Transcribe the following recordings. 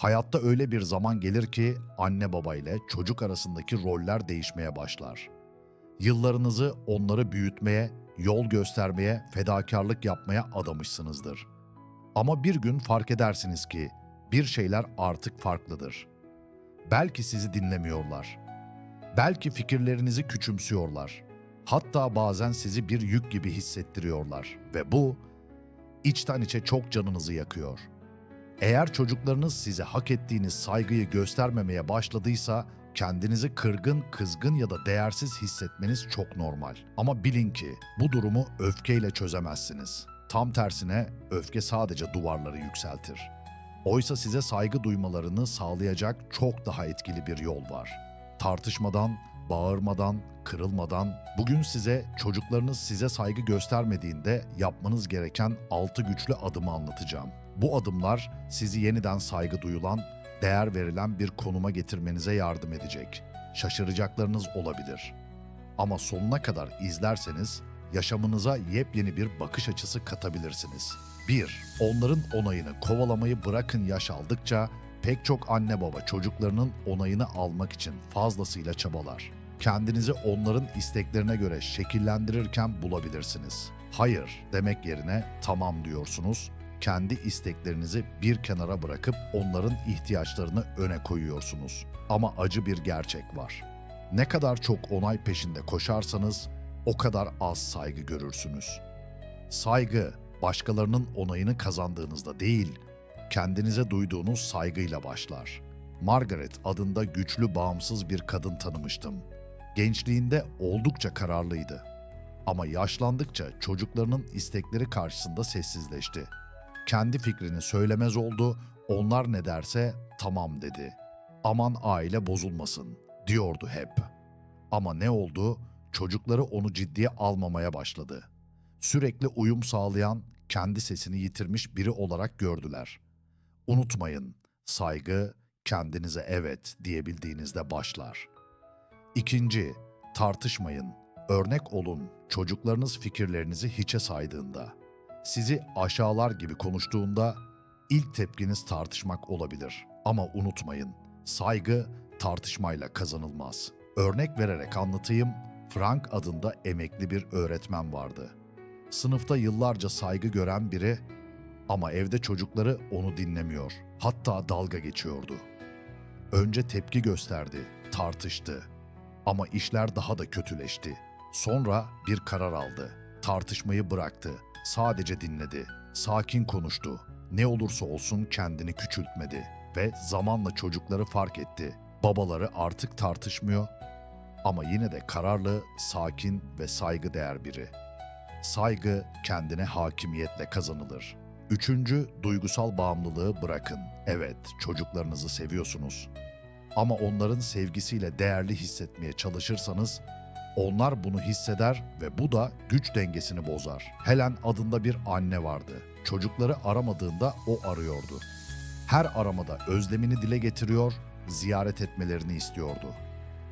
Hayatta öyle bir zaman gelir ki anne baba ile çocuk arasındaki roller değişmeye başlar. Yıllarınızı onları büyütmeye, yol göstermeye, fedakarlık yapmaya adamışsınızdır. Ama bir gün fark edersiniz ki bir şeyler artık farklıdır. Belki sizi dinlemiyorlar. Belki fikirlerinizi küçümsüyorlar. Hatta bazen sizi bir yük gibi hissettiriyorlar ve bu içten içe çok canınızı yakıyor. Eğer çocuklarınız size hak ettiğiniz saygıyı göstermemeye başladıysa kendinizi kırgın, kızgın ya da değersiz hissetmeniz çok normal. Ama bilin ki bu durumu öfkeyle çözemezsiniz. Tam tersine öfke sadece duvarları yükseltir. Oysa size saygı duymalarını sağlayacak çok daha etkili bir yol var. Tartışmadan, bağırmadan, kırılmadan bugün size çocuklarınız size saygı göstermediğinde yapmanız gereken altı güçlü adımı anlatacağım. Bu adımlar sizi yeniden saygı duyulan, değer verilen bir konuma getirmenize yardım edecek. Şaşıracaklarınız olabilir. Ama sonuna kadar izlerseniz yaşamınıza yepyeni bir bakış açısı katabilirsiniz. 1. Onların onayını kovalamayı bırakın yaş aldıkça pek çok anne baba çocuklarının onayını almak için fazlasıyla çabalar. Kendinizi onların isteklerine göre şekillendirirken bulabilirsiniz. Hayır demek yerine tamam diyorsunuz. Kendi isteklerinizi bir kenara bırakıp onların ihtiyaçlarını öne koyuyorsunuz. Ama acı bir gerçek var. Ne kadar çok onay peşinde koşarsanız o kadar az saygı görürsünüz. Saygı başkalarının onayını kazandığınızda değil, kendinize duyduğunuz saygıyla başlar. Margaret adında güçlü, bağımsız bir kadın tanımıştım. Gençliğinde oldukça kararlıydı. Ama yaşlandıkça çocuklarının istekleri karşısında sessizleşti. Kendi fikrini söylemez oldu, onlar ne derse tamam dedi. Aman aile bozulmasın diyordu hep. Ama ne oldu? Çocukları onu ciddiye almamaya başladı. Sürekli uyum sağlayan, kendi sesini yitirmiş biri olarak gördüler. Unutmayın, saygı kendinize evet diyebildiğinizde başlar. İkinci, tartışmayın. Örnek olun çocuklarınız fikirlerinizi hiçe saydığında. Sizi aşağılar gibi konuştuğunda ilk tepkiniz tartışmak olabilir. Ama unutmayın, saygı tartışmayla kazanılmaz. Örnek vererek anlatayım, Frank adında emekli bir öğretmen vardı. Sınıfta yıllarca saygı gören biri ama evde çocukları onu dinlemiyor. Hatta dalga geçiyordu. Önce tepki gösterdi, tartıştı. Ama işler daha da kötüleşti. Sonra bir karar aldı. Tartışmayı bıraktı. Sadece dinledi. Sakin konuştu. Ne olursa olsun kendini küçültmedi ve zamanla çocukları fark etti. Babaları artık tartışmıyor ama yine de kararlı, sakin ve saygıdeğer biri. Saygı kendine hakimiyetle kazanılır. Üçüncü, duygusal bağımlılığı bırakın. Evet, çocuklarınızı seviyorsunuz. Ama onların sevgisiyle değerli hissetmeye çalışırsanız, onlar bunu hisseder ve bu da güç dengesini bozar. Helen adında bir anne vardı. Çocukları aramadığında o arıyordu. Her aramada özlemini dile getiriyor, ziyaret etmelerini istiyordu.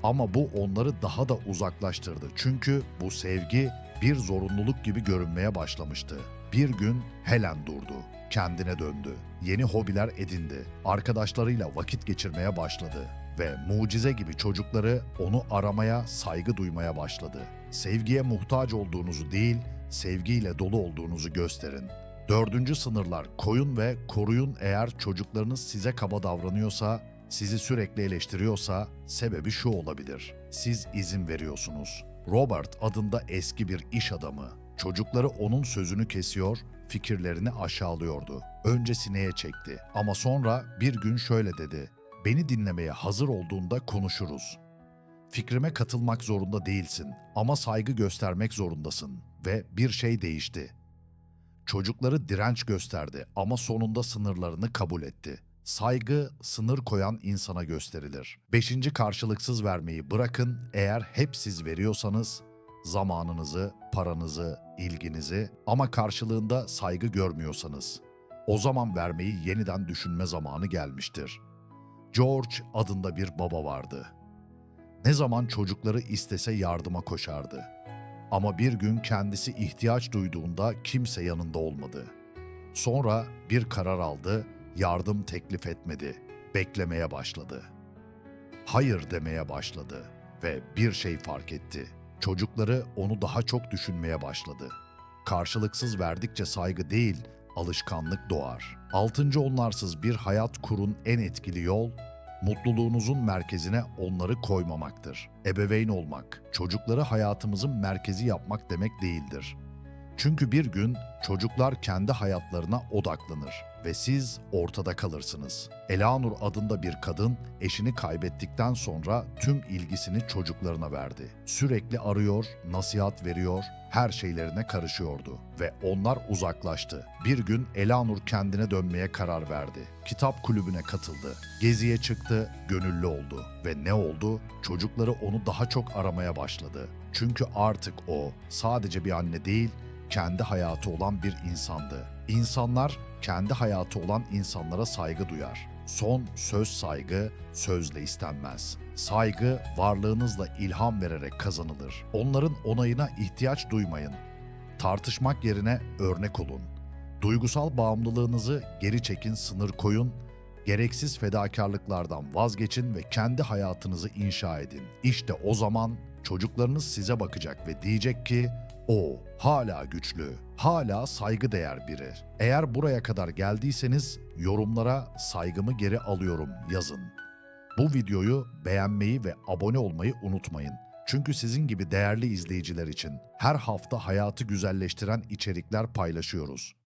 Ama bu onları daha da uzaklaştırdı. Çünkü bu sevgi bir zorunluluk gibi görünmeye başlamıştı. Bir gün Helen durdu. Kendine döndü. Yeni hobiler edindi. Arkadaşlarıyla vakit geçirmeye başladı ve mucize gibi çocukları onu aramaya, saygı duymaya başladı. Sevgiye muhtaç olduğunuzu değil, sevgiyle dolu olduğunuzu gösterin. Dördüncü sınırlar koyun ve koruyun eğer çocuklarınız size kaba davranıyorsa, sizi sürekli eleştiriyorsa sebebi şu olabilir. Siz izin veriyorsunuz. Robert adında eski bir iş adamı. Çocukları onun sözünü kesiyor, fikirlerini aşağılıyordu. Önce sineye çekti ama sonra bir gün şöyle dedi. Beni dinlemeye hazır olduğunda konuşuruz. Fikrime katılmak zorunda değilsin ama saygı göstermek zorundasın ve bir şey değişti. Çocukları direnç gösterdi ama sonunda sınırlarını kabul etti. Saygı sınır koyan insana gösterilir. Beşinci karşılıksız vermeyi bırakın eğer hep siz veriyorsanız zamanınızı, paranızı, ilginizi ama karşılığında saygı görmüyorsanız o zaman vermeyi yeniden düşünme zamanı gelmiştir. George adında bir baba vardı. Ne zaman çocukları istese yardıma koşardı. Ama bir gün kendisi ihtiyaç duyduğunda kimse yanında olmadı. Sonra bir karar aldı, yardım teklif etmedi. beklemeye başladı. Hayır demeye başladı ve bir şey fark etti. Çocukları onu daha çok düşünmeye başladı. Karşılıksız verdikçe saygı değil, alışkanlık doğar. Altıncı onlarsız bir hayat kurun en etkili yol, mutluluğunuzun merkezine onları koymamaktır. Ebeveyn olmak, çocukları hayatımızın merkezi yapmak demek değildir. Çünkü bir gün çocuklar kendi hayatlarına odaklanır ve siz ortada kalırsınız. Elanur adında bir kadın eşini kaybettikten sonra tüm ilgisini çocuklarına verdi. Sürekli arıyor, nasihat veriyor, her şeylerine karışıyordu ve onlar uzaklaştı. Bir gün Elanur kendine dönmeye karar verdi. Kitap kulübüne katıldı. Geziye çıktı, gönüllü oldu ve ne oldu? Çocukları onu daha çok aramaya başladı. Çünkü artık o sadece bir anne değil, kendi hayatı olan bir insandı. İnsanlar kendi hayatı olan insanlara saygı duyar. Son söz saygı sözle istenmez. Saygı varlığınızla ilham vererek kazanılır. Onların onayına ihtiyaç duymayın. Tartışmak yerine örnek olun. Duygusal bağımlılığınızı geri çekin, sınır koyun. Gereksiz fedakarlıklardan vazgeçin ve kendi hayatınızı inşa edin. İşte o zaman çocuklarınız size bakacak ve diyecek ki o hala güçlü, hala saygı değer biri. Eğer buraya kadar geldiyseniz yorumlara saygımı geri alıyorum yazın. Bu videoyu beğenmeyi ve abone olmayı unutmayın. Çünkü sizin gibi değerli izleyiciler için her hafta hayatı güzelleştiren içerikler paylaşıyoruz.